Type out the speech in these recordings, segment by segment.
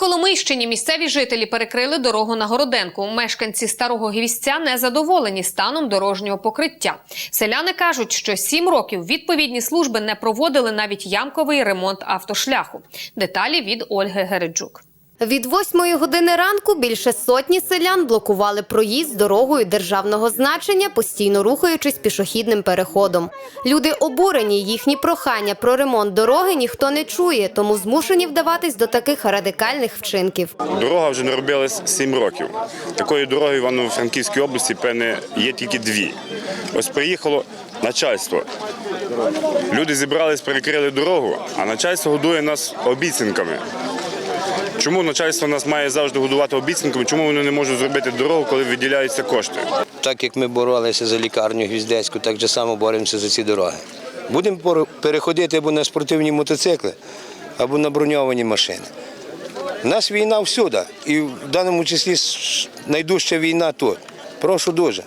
Коломийщині місцеві жителі перекрили дорогу на Городенку. Мешканці старого гвістця не задоволені станом дорожнього покриття. Селяни кажуть, що сім років відповідні служби не проводили навіть ямковий ремонт автошляху. Деталі від Ольги Гереджук. Від восьмої години ранку більше сотні селян блокували проїзд дорогою державного значення, постійно рухаючись пішохідним переходом. Люди обурені, їхні прохання про ремонт дороги ніхто не чує, тому змушені вдаватись до таких радикальних вчинків. Дорога вже не робилась 7 років. Такої дороги в Івано-Франківській області, певне, є тільки дві. Ось приїхало начальство. Люди зібрались, перекрили дорогу, а начальство годує нас обіцянками. Чому начальство нас має завжди годувати обіцянками? Чому вони не можуть зробити дорогу, коли виділяються кошти? Так як ми боролися за лікарню Гвіздецьку, так же само боремося за ці дороги. Будемо переходити або на спортивні мотоцикли, або на броньовані машини. У нас війна всюди, і в даному числі найдужча війна тут. Прошу дуже.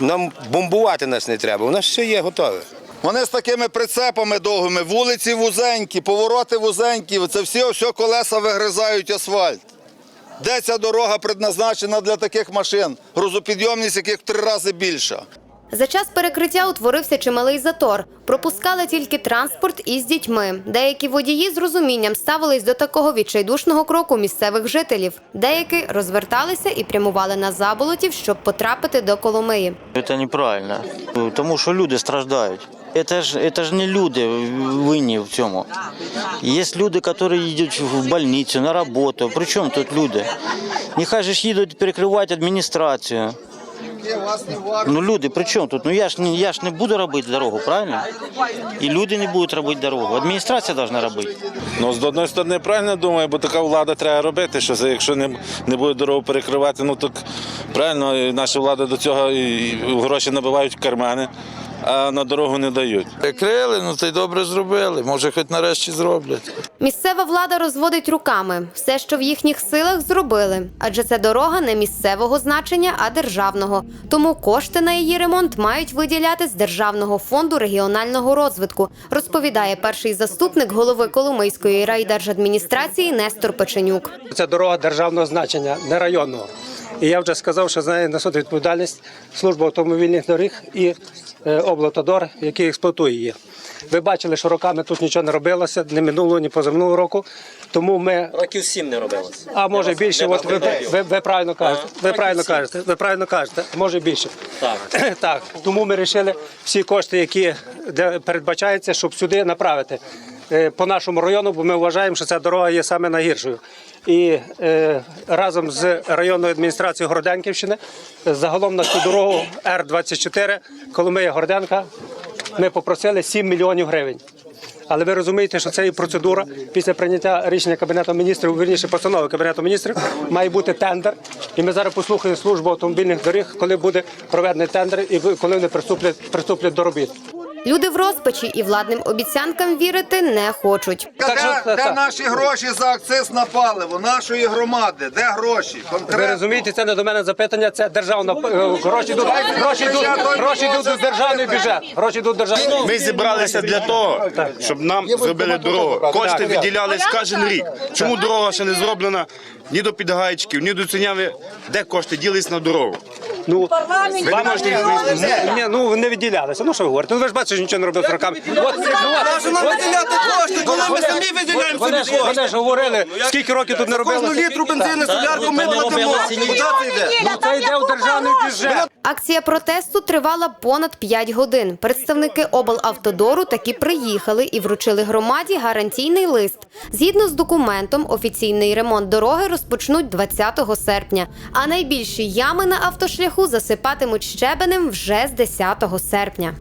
Нам бомбувати нас не треба, у нас все є готове. Вони з такими прицепами довгими, вулиці вузенькі, повороти вузенькі. Це всі ось колеса вигризають асфальт. Де ця дорога предназначена для таких машин, грузопідйомність яких в три рази більша. За час перекриття утворився чималий затор. Пропускали тільки транспорт із дітьми. Деякі водії з розумінням ставились до такого відчайдушного кроку місцевих жителів. Деякі розверталися і прямували на заболотів, щоб потрапити до Коломиї. Це неправильно, тому що люди страждають. Це ж, ж не люди винні в цьому. Є люди, які йдуть в больницю, на роботу. При чому тут люди? Нехай ж їдуть перекривати адміністрацію. Ну люди, при чому тут? Ну я ж не я ж не буду робити дорогу, правильно? І люди не будуть робити дорогу. Адміністрація повинна робити. Ну, з одної сторони, правильно думаю, бо така влада треба робити, що якщо не, не буде дорогу перекривати, ну так правильно, наша влада до цього і гроші набивають в кармани, а на дорогу не дають. Прикрили, ну то й добре зробили. Може, хоч нарешті зроблять. Місцева влада розводить руками. Все, що в їхніх силах, зробили. Адже це дорога не місцевого значення, а державного. Тому кошти на її ремонт мають виділяти з Державного фонду регіонального розвитку, розповідає перший заступник голови Коломийської райдержадміністрації Нестор Печенюк. Це дорога державного значення, не районного. І я вже сказав, що знає несуть відповідальність служба автомобільних доріг і е, облавтодор, який експлуатує її. Ви бачили, що роками тут нічого не робилося, ні минулого, ні позаминулого року. Тому ми Років сім не робилося. а може більше. От ви, ви, ви правильно кажете. Ви правильно кажете. Ви правильно кажете. Може більше. Так. так. Тому ми вирішили всі кошти, які передбачаються, щоб сюди направити по нашому району, бо ми вважаємо, що ця дорога є саме найгіршою. І е, разом з районною адміністрацією Городенківщини загалом на цю дорогу Р-24 Коломия Городенка ми попросили 7 мільйонів гривень. Але ви розумієте, що це і процедура після прийняття рішення кабінету міністрів, вірніше постанови кабінету міністрів, має бути тендер. І ми зараз послухаємо службу автомобільних доріг, коли буде проведений тендер і коли вони приступлять, приступлять до робіт. Люди в розпачі і владним обіцянкам вірити не хочуть. Так що- де, де так. наші гроші за акциз на паливо, нашої громади? Де гроші? Ви Конкретно. розумієте, це не до мене запитання, це державна е, гроші йдуть, гроші йдуть, гроші йдуть у державний бюджет. Гроші йдуть у державний Ми зібралися для того, щоб нам зробили дорогу. Кошти виділялись кожен рік. Чому дорога ще не зроблена ні до Підгайчиків, ні до Цуняви? Де кошти ділись на дорогу? Ну, Ви не можете відповісти. ні, ну не відділялися. Ну що ви говорите? Ну ви ж бачите, що нічого не робив з роками. От, ну, от, виділяти кошти, коли ми самі виділяємо Вони ж, вони ж говорили, скільки років тут не робили. літру бензину, солярку ми платимо. Куди це йде? Ну це йде у державний бюджет. Акція протесту тривала понад 5 годин. Представники облавтодору таки приїхали і вручили громаді гарантійний лист. Згідно з документом, офіційний ремонт дороги розпочнуть 20 серпня, а найбільші ями на автошляху засипатимуть щебенем вже з 10 серпня.